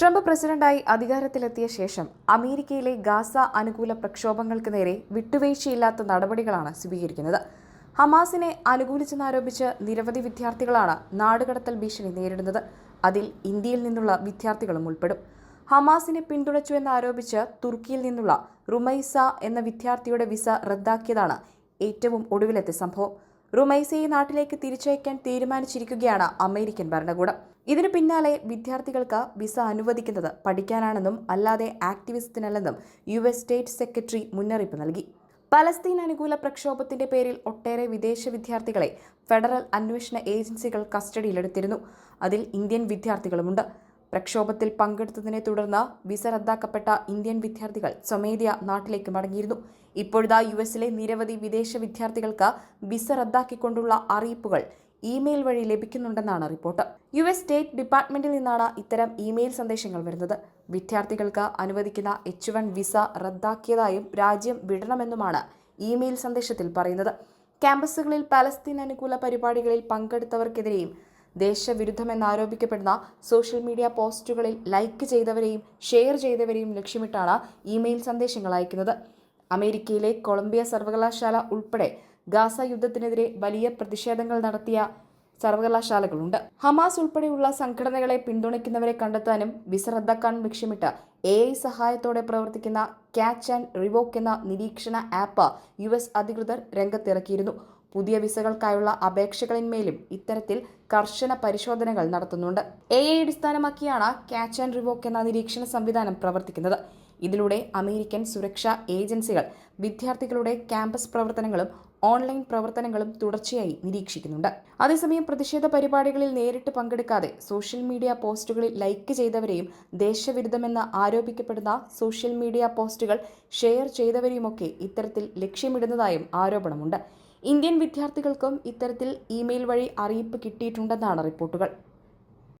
Trump പ്രസിഡന്റായി അധികാരത്തിലെത്തിയ ശേഷം അമേരിക്കയിലെ ഗാസ അനുകൂല പ്രക്ഷോഭങ്ങൾക്ക് നേരെ വിട്ടുവീഴ്ചയില്ലാത്ത നടപടികളാണ് സ്വീകരിക്കുന്നത്. ഹമാസിനെ അനുകൂലിച്ചെന്നാരോപിച്ച് നിരവധി വിദ്യാർത്ഥികളാണ് നാടുകടത്തൽ ഭീഷണി നേരിടുന്നത്. അതിൽ ഇന്ത്യയിൽ നിന്നുള്ള വിദ്യാർത്ഥികളും ഉൾപ്പെടും. ഹമാസിനെ പിന്തുണച്ചുവെന്നാരോപിച്ച് തുർക്കിയിൽ നിന്നുള്ള റുമൈസ എന്ന വിദ്യാർത്ഥിയുടെ വിസ റദ്ദാക്കിയതാണ് ഏറ്റവും ഒടുവിലത്തെ സംഭവം. റുമൈസയെ നാട്ടിലേക്ക് തിരിച്ചയക്കാൻ തീരുമാനിച്ചിരിക്കുകയാണ് അമേരിക്കൻ ഭരണകൂടം. ഇതിനു പിന്നാലെ വിദ്യാർത്ഥികൾക്ക് വിസ അനുവദിക്കുന്നത് പഠിക്കാനാണെന്നും അല്ലാതെ ആക്ടിവിസത്തിനല്ലെന്നും യു എസ് സ്റ്റേറ്റ് സെക്രട്ടറി മുന്നറിയിപ്പ് നൽകി. പലസ്തീൻ അനുകൂല പ്രക്ഷോഭത്തിന്റെ പേരിൽ ഒട്ടേറെ വിദേശ വിദ്യാർത്ഥികളെ ഫെഡറൽ അന്വേഷണ ഏജൻസികൾ കസ്റ്റഡിയിലെടുത്തിരുന്നു. അതിൽ ഇന്ത്യൻ വിദ്യാർത്ഥികളുമുണ്ട്. പ്രക്ഷോഭത്തിൽ പങ്കെടുത്തതിനെ തുടർന്ന് വിസ റദ്ദാക്കപ്പെട്ട ഇന്ത്യൻ വിദ്യാർത്ഥികൾ സ്വമേധയാ നാട്ടിലേക്ക് മടങ്ങിയിരുന്നു. ഇപ്പോഴത്തെ യു എസിലെ നിരവധി വിദേശ വിദ്യാർത്ഥികൾക്ക് വിസ റദ്ദാക്കിക്കൊണ്ടുള്ള അറിയിപ്പുകൾ ഇമെയിൽ വഴി ലഭിക്കുന്നുണ്ടെന്നാണ് റിപ്പോർട്ട്. യു എസ് സ്റ്റേറ്റ് ഡിപ്പാർട്ട്മെന്റിൽ നിന്നാണ് ഇത്തരം ഇമെയിൽ സന്ദേശങ്ങൾ വരുന്നത്. വിദ്യാർത്ഥികൾക്ക് അനുവദിക്കുന്ന എച്ച് വൺ വിസ റദ്ദാക്കിയതായും രാജ്യം വിടണമെന്നുമാണ് ഇമെയിൽ സന്ദേശത്തിൽ പറയുന്നത്. ക്യാമ്പസുകളിൽ പലസ്തീൻ അനുകൂല പരിപാടികളിൽ പങ്കെടുത്തവർക്കെതിരെയും ദേശവിരുദ്ധമെന്നാരോപിക്കപ്പെടുന്ന സോഷ്യൽ മീഡിയ പോസ്റ്റുകളിൽ ലൈക്ക് ചെയ്തവരെയും ഷെയർ ചെയ്തവരെയും ലക്ഷ്യമിട്ടാണ് ഇമെയിൽ സന്ദേശങ്ങൾ അയക്കുന്നത്. അമേരിക്കയിലെ കൊളംബിയ സർവകലാശാല ഉൾപ്പെടെ ഗാസ യുദ്ധത്തിനെതിരെ വലിയ പ്രതിഷേധങ്ങൾ നടത്തിയ സർവകലാശാലകളുണ്ട്. ഹമാസ് ഉൾപ്പെടെയുള്ള സംഘടനകളെ പിന്തുണയ്ക്കുന്നവരെ കണ്ടെത്താനും വിസ റദ്ദാക്കാൻ ലക്ഷ്യമിട്ട് എ ഐ സഹായത്തോടെ പ്രവർത്തിക്കുന്ന ക്യാച്ച് ആൻഡ് റിവോക്ക് എന്ന നിരീക്ഷണ ആപ്പ് യു എസ് അധികൃതർ രംഗത്തിറക്കിയിരുന്നു. പുതിയ വിസകൾക്കായുള്ള അപേക്ഷകളിന്മേലും ഇത്തരത്തിൽ കർശന പരിശോധനകൾ നടത്തുന്നുണ്ട്. എ ഐ അടിസ്ഥാനമാക്കിയാണ് ക്യാച്ച് ആൻഡ് റിവോക്ക് എന്ന നിരീക്ഷണ സംവിധാനം പ്രവർത്തിക്കുന്നത്. ഇതിലൂടെ അമേരിക്കൻ സുരക്ഷാ ഏജൻസികൾ വിദ്യാർത്ഥികളുടെ ക്യാമ്പസ് പ്രവർത്തനങ്ങളും ഓൺലൈൻ പ്രവർത്തനങ്ങളും തുടർച്ചയായി നിരീക്ഷിക്കുന്നുണ്ട്. അതേസമയം പ്രതിഷേധ പരിപാടികളിൽ നേരിട്ട് പങ്കെടുക്കാതെ സോഷ്യൽ മീഡിയ പോസ്റ്റുകളിൽ ലൈക്ക് ചെയ്തവരെയും ദേശവിരുദ്ധമെന്ന് ആരോപിക്കപ്പെടുന്ന സോഷ്യൽ മീഡിയ പോസ്റ്റുകൾ ഷെയർ ചെയ്തവരെയുമൊക്കെ ഇത്തരത്തിൽ ലക്ഷ്യമിടുന്നതായും ആരോപണമുണ്ട്. ഇന്ത്യൻ വിദ്യാർത്ഥികൾക്കും ഇത്തരത്തിൽ ഇമെയിൽ വഴി അറിയിപ്പ് കിട്ടിയിട്ടുണ്ടെന്നാണ് റിപ്പോർട്ടുകൾ.